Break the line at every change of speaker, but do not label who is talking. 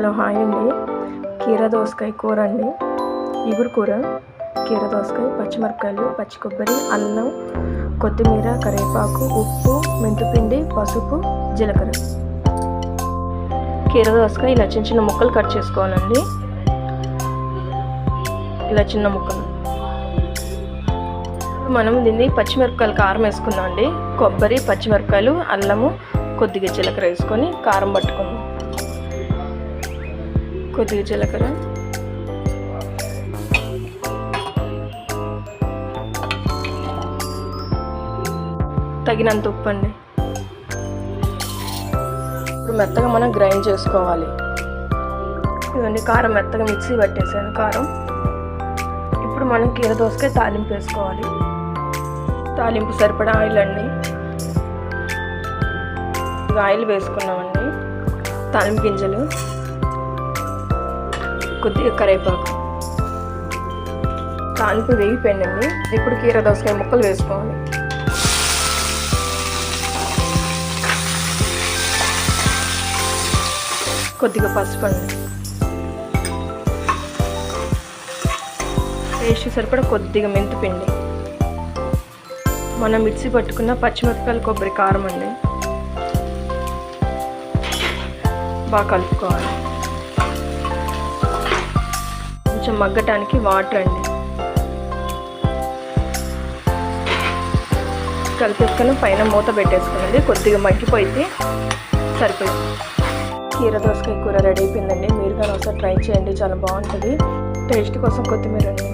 Hello hi అండి. కీర దోసకాయ కూర అండి. ఇగురు కూర కీర దోసకాయ పచ్చిమిరపకాయలు పచ్చి కొబ్బరి అల్లం కొత్తిమీర కరివేపాకు ఉప్పు మెంతిపిండి పసుపు జీలకర్ర. కీర దోసకాయ ఇలా చిన్న చిన్న ముక్కలు కట్ చేసుకోవాలండి. ఇలా చిన్న ముక్కలు. మనం దీన్ని పచ్చిమిరపకాయలు కారం వేసుకుందాం అండి కొబ్బరి పచ్చిమిరపకాయలు అల్లము కొద్దిగా జీలకర్ర వేసుకొని కారం పట్టుకుందాం. కొద్దిగా జీలకర్ర. తగినంత ఉప్పు అండి. ఇప్పుడు మెత్తగా మనం గ్రైండ్ చేసుకోవాలి. ఇవన్నీ కారం మెత్తగా మిక్సీ పట్టేసాను కారం. ఇప్పుడు మనం కీర దోసకాయ తాలింపు వేసుకోవాలి. తాలింపు సరిపడా ఆయిల్ అండి. ఆయిల్ వేసుకున్నామండి. తాలింపు గింజలు. కొద్దిగా కరివేపాకు. తాలింపు వేగిపోయిందండి ఇప్పుడు కీర దోసకాయ ముక్కలు వేసుకోవాలి. కొద్దిగా పసుపు అండి. టేస్ట్ సరిపడా కొద్దిగా మెంతిపిండి మనం మిక్సీ పట్టుకున్న పచ్చిమిరపకాయలు కొబ్బరి కారం అండి. బాగా కలుపుకోవాలి. కొంచెం మగ్గటానికి వాటర్ అండి. కలిపేసుకొని పైన మూత పెట్టేసుకున్నది. కొద్దిగా మగ్గిపోయింది. సరిపోయింది. కీర దోసకాయ కూర రెడీ అయిపోయిందండి. మీరు కానీ ఒకసారి ట్రై చేయండి. చాలా బాగుంటుంది. టేస్ట్ కోసం కొత్తిమీర అండి.